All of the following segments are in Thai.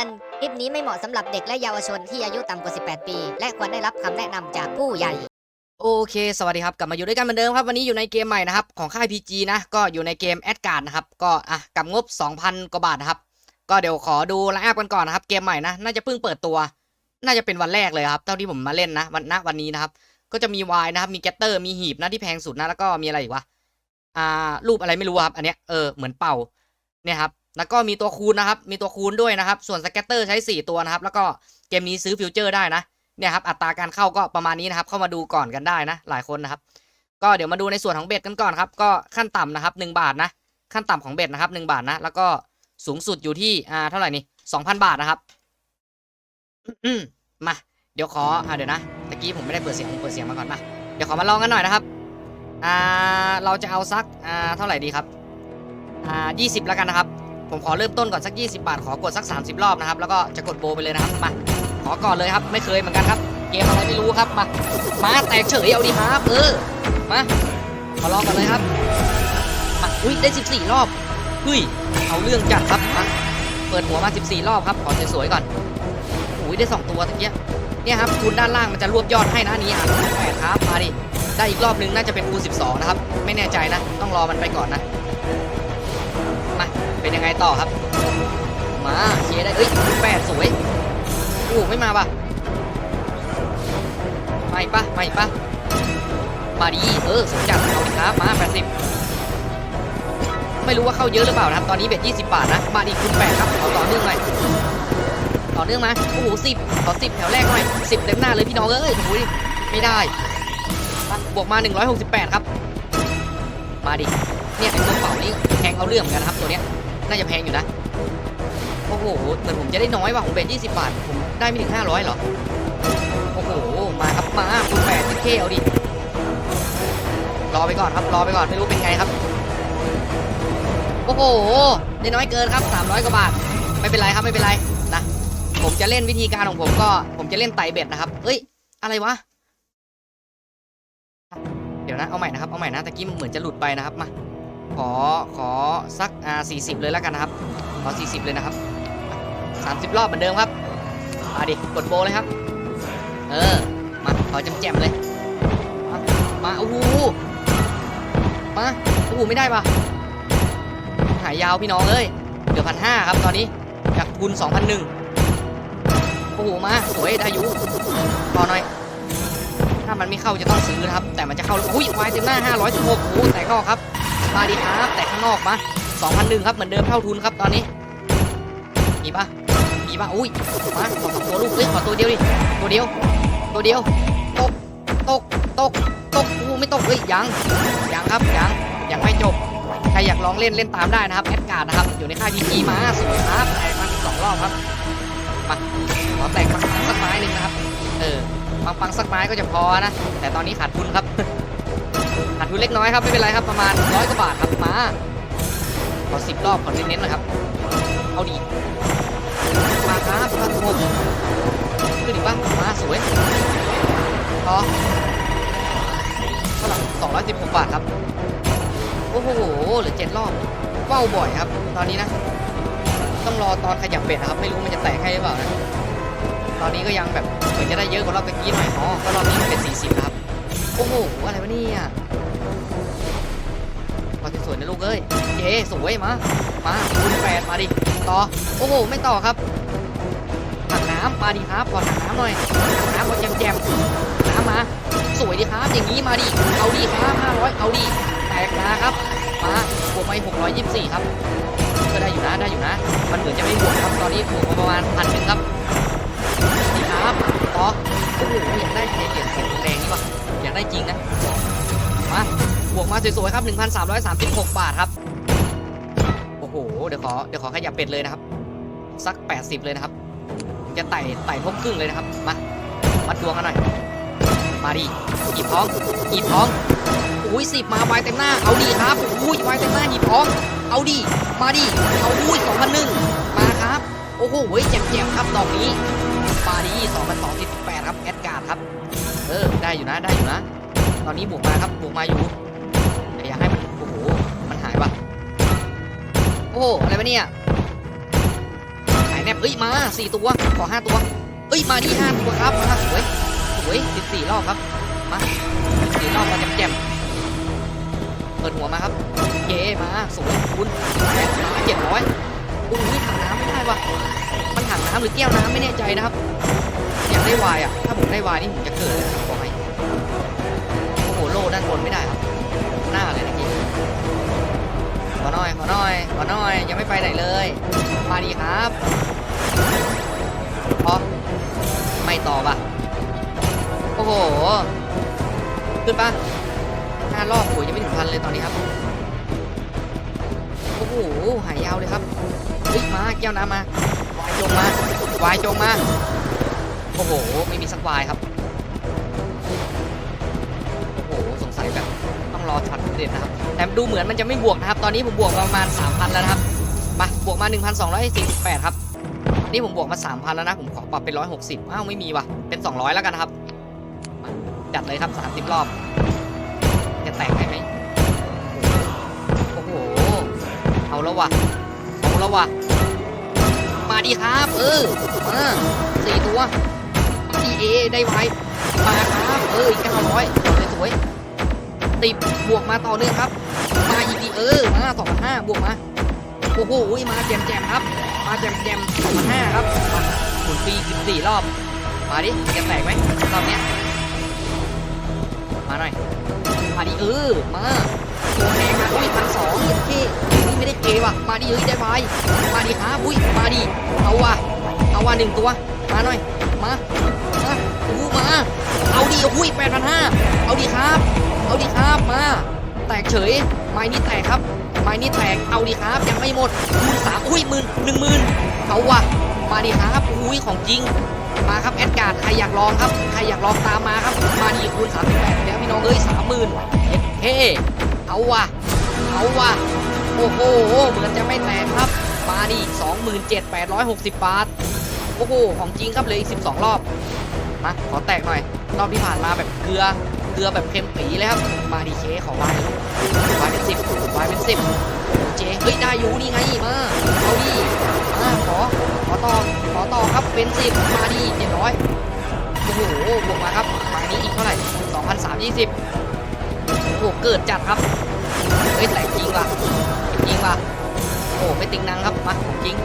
อน คลิปนี้ไม่เหมาะสำหรับเด็กและเยาวชนที่อายุต่ำกว่า 18 ปี และควรได้รับคำแนะนำจากผู้ใหญ่ โอเค สวัสดีครับ กลับมาอยู่ด้วยกันเหมือนเดิมครับ วันนี้อยู่ในเกมใหม่นะครับ ของค่าย PG นะ ก็อยู่ในเกมแอดการ์ดนะครับ ก็อะกับงบ 2,000 กว่าบาทนะครับ ก็เดี๋ยวขอดูไลน์อัพกันก่อนนะครับ เกมใหม่นะ น่าจะเพิ่งเปิดตัว น่าจะเป็นวันแรกเลยครับ เท่าที่ผมมาเล่นนะ วันณวันนี้นะครับ ก็จะมีวายนะครับ มีแกตเตอร์ มีหีบนะที่แพงสุดนะ แล้วก็มีอะไรอีกวะ อ่า รูปอะไรไม่รู้ครับ อันเนี้ย เออ เหมือนเป่า เนี่ยครับ แล้วก็มีตัวคูณนะครับ มีตัวคูณด้วยนะครับ ส่วนสแกตเตอร์ใช้ 4 ตัวนะครับ แล้วก็เกมนี้ซื้อฟิวเจอร์ได้นะ เนี่ยครับ อัตราการเข้าก็ประมาณนี้นะครับ เข้ามาดูก่อนกันได้นะ หลายคนนะครับ ก็เดี๋ยวมาดูในส่วนของเบ็ดกันก่อนครับ ก็ขั้นต่ำนะครับ 1 บาทนะ ขั้นต่ำของเบ็ดนะครับ1บาทนะ แล้วก็สูงสุดอยู่ที่ อ่า เท่าไหร่นี่2,000 บาทนะครับมมา เดี๋ยวขอ อ่าเดี๋ยวนะ ตะกี้ผมไม่ได้เปิดเสียงผมเปิดเสียงมาก่อนมา เดี๋ยวขอมาลองกันหน่อยนะครับ อ่า เราจะเอาสัก อ่า เท่าไหร่ดีครับ อ่า20แล้วกันนะครับ ผมขอเริ่มต้นก่อนสัก 20 บาท ขอกดสัก 30 รอบนะครับ แล้วก็จะกดโบไปเลยนะครับ มา ขอก่อนเลยครับ ไม่เคยเหมือนกันครับ เกมอะไรไม่รู้ครับ มา มาแตกเฉยเอาดีครับ เออ มา ขอลองก่อนเลยครับ มา อุ้ยได้ 14 รอบเฮ้ย เอาเรื่องจัดครับมาเปิดหัวมา 14 รอบครับ ขอสวยๆก่อนอุ้ยได้ 2 ตัวตะเกียเนี่ยครับคูณด้านล่างมันจะรวบยอดให้นะนี้อะแปดครับ มาดิ ได้อีกรอบนึงน่าจะเป็นคูณ12 นะครับ ไม่แน่ใจนะ ต้องรอมันไปก่อนนะ มา เป็นยังไงต่อครับ มาเคลียร์ได้เอ้ยแปดสวยโอ้ไม่มาปะมาอีกปะมาอีกปะมาดีเออสมจัดเอาดิครับมาแปดสิบไม่รู้ว่าเข้าเยอะหรือเปล่านะครับ ตอนนี้เบ็ดยี่สิบบาทนะมาดีคุณแปดครับเอาต่อเนื่องหน่อยต่อเนื่องมาโอ้โหสิบขอสิบแถวแรกหน่อยสิบเต็มหน้าเลยพี่น้องเอ้ยโอ้ยไม่ได้มาบวกมา 168 ครับ มาดิ เนี่ยไอ้ตัวเป่านี่แพงเอาเรื่องเหมือนกันนะครับตัวเนี้ย น่าจะแพงอยู่นะ โอ้โห เหมือนผมจะได้น้อยว่ะผมเบ็ด20บาท ผมได้ไม่ถึง500เหรอ โอ้โห มาครับ มาคุณแปดที่เคเอาดิ รอไปก่อนครับ รอไปก่อน ไม่รู้เป็นไงครับ โอ้โห ได้น้อยเกินครับ300กว่าบาท ไม่เป็นไรครับ ไม่เป็นไรนะ ผมจะเล่นวิธีการของผมก็ ผมจะเล่นไต่เบ็ดนะครับ เอ้ย อะไรวะ เดี๋ยวนะ เอาใหม่นะครับ เอาใหม่นะ ตะกี้มันเหมือนจะหลุดไปนะครับ มา ขอขอสักอ่า40เลยแล้วกันนะครับขอ40เลยนะครับ30รอบเหมือนเดิมครับมาดิกดโบเลยครับ เออ มาขอจำแจมเลย มามาโอ้โหมาโอ้โหไม่ได้ปะหายยาวพี่น้องเอ้ยเหลือพันห้าครับตอนนี้จากทุน2,001โอ้โหมาสวยได้อยู่รอหน่อยถ้ามันไม่เข้าจะต้องซื้อนะครับ แต่มันจะเข้าอุ้ยวายเต็มหน้า516โอ้โหแตกนอกครับ มาดีครับ แตกข้างนอกมา2,001ครับ เหมือนเดิมเท่าทุนครับตอนนี้ มีปะมีปะอุ้ย มาขอสองตัวลูกเฮ้ยขอตัวเดียวดิ ตัวเดียว ตัวเดียว ตก ตก ตก ตกอู้ไม่ตก เฮ้ย ยัง ยังครับ ยัง ยังไม่จบ ใครอยากลองเล่นเล่นตามได้นะครับ แอดการ์ดนะครับ อยู่ในค่ายพีจีมาสวยครับแตกมาสองรอบครับมาขอแตกปังสักไม้หนึ่งนะครับ เออปังปังสักไม้ก็จะพอนะ แต่ตอนนี้ขาดทุนครับ ดทุนเล็กน้อยครับไม่เป็นไรครับประมาณร้อยกว่าบาทครับมาขอสิบรอบขอเน้นๆน่อยครับเอาดีมาครับมาถูกขึ้นอีกบ้างมาสวยต่อเท่าไหร่สองร้อยสิบหกบาทครับโอ้โหเหลือเจ็ดรอบเฝ้าบ่อยครับ ตอนนี้นะ ต้องรอตอนขยับเบ็ดนะครับ ไม่รู้มันจะแตกให้หรือเปล่านะตอนนี้ก็ยังแบบเหมือนจะได้เยอะกว่ารอบตะกี้หน่อยอ๋อก็รอบนี้มันเป็นสี่สิบนะครับ โอ้โห อะไรวะเนี่ย วยนะลูกเอ้ยเย้สวยมามาคูณแปดมาดิต่อโอ้โหไม่ต่อครับถังน้ำมาดิครับขอถังน้ำหน่อยถังน้ำมาแจมแจมน้ำมา สวยดีครับอย่างนี้มาดิเอาดีครับ500เอาดีแตกมาครับมาบวกไป624ครับก็ได้อยู่นะได้อยู่นะ มันเหมือนจะไม่บวกครับตอนนี้บวกประมาณพันหนึ่งครับดีครับต่อโอ้โหอยากได้เหรียญเสียงแรงนี่ว่ะอยากได้จริงนะมา บวกมาสวยๆครับ 1,336 บาทครับ โอ้โห เดี๋ยวขอ เดี๋ยวขอขยับเป็ดเลยนะครับ สัก 80 เลยนะครับ จะไต่ ไต่ทบครึ่งเลยนะครับ มาวัดดวงกันหน่อย มาดิหีบท้องหีบท้อง อุ้ยสิบมาไวเต็มหน้า เอาดีครับ อุ้ยไวเต็มหน้าหีบท้อง เอาดี มาดิ เอาอุ้ยสองพันหนึ่งมาครับ โอ้โหเว้ยแจ่มๆครับ ดอกนี้มาดีสองพันสองสิบแปดครับ แอดการ์ดครับ เออ ได้อยู่นะ ได้อยู่นะ ตอนนี้บวกมาครับ บวกมาอยู่ โอ้โหอะไรวะเนี่ยหายแนบเอ้ยมาสี่ตัวขอห้าตัวเอ้ยมาดีห้าตัวครับมาสวยสวยสิบสี่รอบครับมาสี่รอบมาแจ่มๆเปิดหัวมาครับเก๋มาสวยคุณแปดมาเจ็ดร้อยอุ้ยถังน้ำไม่ได้วะมันถังน้ำหรือแก้วน้ำไม่แน่ใจนะครับอยากได้วายอะถ้าผมได้วายนี่ผมจะเกิดเลยนะบอกให้โอ้โหโล่ด้านบนไม่ได้ครับ อยขอหน่อยยังไม่ไปไหนเลย มาดีครับพอไม่ตอบอะ โอ้โห ขึ้นปะห้ารอบโอ้ยยังไม่ถึงพันเลยตอนนี้ครับ โอ้โห หายยาวเลยครับเฮ้ยมาแก้วน้ำมาวายจงมาวายจงมา โอ้โห ไม่มีสักวายครับ เด็ดนะครับแต่ดูเหมือนมันจะไม่บวกนะครับ ตอนนี้ผมบวกประมาณ 3,000 แล้วนะครับมาบวกมา 1,248 ครับ นี่ผมบวกมา 3,000 แล้วนะ ผมขอปรับเป็น 160 อ้าว ไม่มีว่ะ เป็น 200 แล้วกันนะครับ จัดเลยครับ 30 รอบ จะแตกได้ไหมโอ้โห เอาแล้วว่ะเอาแล้วว่ะมาดีครับ เออมาสี่ตัวดีเอได้ไวมาครับ เอออีก900สวยๆ ติดบวกมาต่อเนื่องครับ มาอีกดีเออมา2,500บวกมาโอ้โหมาแจมแจมๆครับ มาแจมแจมสองพันห้าครับมาหมุนฟรีสิบสี่รอบ มาดิจะแตกไหมรอบเนี้ยมาหน่อยมาดิเออมาโอ้แพงมาอุ้ยพันสองเเคนี่ไม่ได้เกว่ะมาดิเอ้ยได้ไวมาดิครับอุ้ยมาดิเอาว่ะเอาว่ะหนึ่งตัว มาหน่อยมามาอู้มาเอาดิอุ้ยแปดพันห้าเอาดิครับ เอาดิครับมา แตกเฉย ไม้นี่แตกครับไม้นี่แตกเอาดิครับ ยังไม่หมดคูณสามอุ้ยหมื่นหนึ่งหมื่นเอาวะมาดิครับอุ้ยของจริงมาครับแอดการ์ดใครอยากลองครับใครอยากลองตามมาครับมาดีคูณสามสิบแปดแล้วพี่น้องเอ้ยสามหมื่นเฮ้เอาวะเอาวะโอ้โหเหมือนจะไม่แตกครับมาดิสองหมื่นเจ็ดแปดร้อยหกสิบบาทโอ้โหของจริงครับเลยอีกสิบสองรอบมาขอแตกหน่อยรอบที่ผ่านมาแบบเกลือ เกลือแบบเค็มปีเลยครับมาดีเคขอวายลูกวายเป็นสิบวายเป็นสิบเจเฮ้ยได้อยู่นี่ไงมาเอาดิมาขอขอต่อขอต่อครับเป็นสิบมาดีเจ็ดร้อยโอ้โหบวกมาครับมานี้อีกเท่าไหร่สองพันสามยี่สิบโอ้โหเกิดจัดครับเฮ้ยแตกจริงว่ะจริงว่ะโอ้ไม่ติงนังครับมาของจริง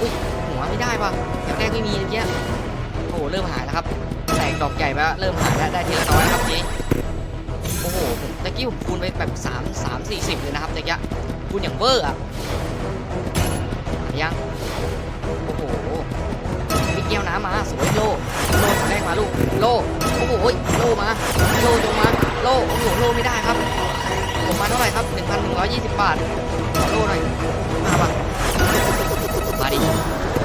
อุ้ยหัวไม่ได้ป่ะอย่างแรกไม่มีเมื่อกี้โอ้โหเริ่มหายแล้วครับ แตกดอกใหญ่ไปแล้วเริ่มหายแล้วได้ทีละน้อยครับนี้โอ้โหผมตะกี้ผมคูณไปแบบ3 3 40เลยนะครับตะกี้คูณอย่างเวอร์อะยังโอ้โหมีแก้วน้ำมาสวยโลโลถังแรกมาลูกโลโอ้โหโลมาโลจงมาโลโอ้โหโลไม่ได้ครับผมมาเท่าไหร่ครับ1,120บาทขอโลหน่อยมาปะมาดิ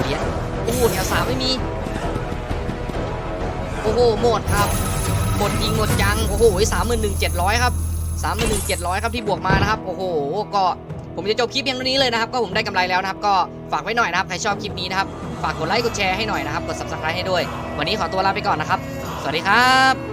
เหรียญโอ้โหแถวสามไม่มี โอ้โหหมดครับ หมดจริงหมดจังโอ้โหสามหมื่นหนึ่งเจ็ดร้อยครับสามหมื่นหนึ่งเจ็ดร้อยครับที่บวกมานะครับโอ้โหก็ผมจะจบคลิปเพียงเท่านี้เลยนะครับก็ผมได้กำไรแล้วนะครับ ก็ฝากไว้หน่อยนะครับใครชอบคลิปนี้นะครับฝากกดไลค์กดแชร์ให้หน่อยนะครับกด subscribe ให้ด้วย วันนี้ขอตัวลาไปก่อนนะครับ สวัสดีครับ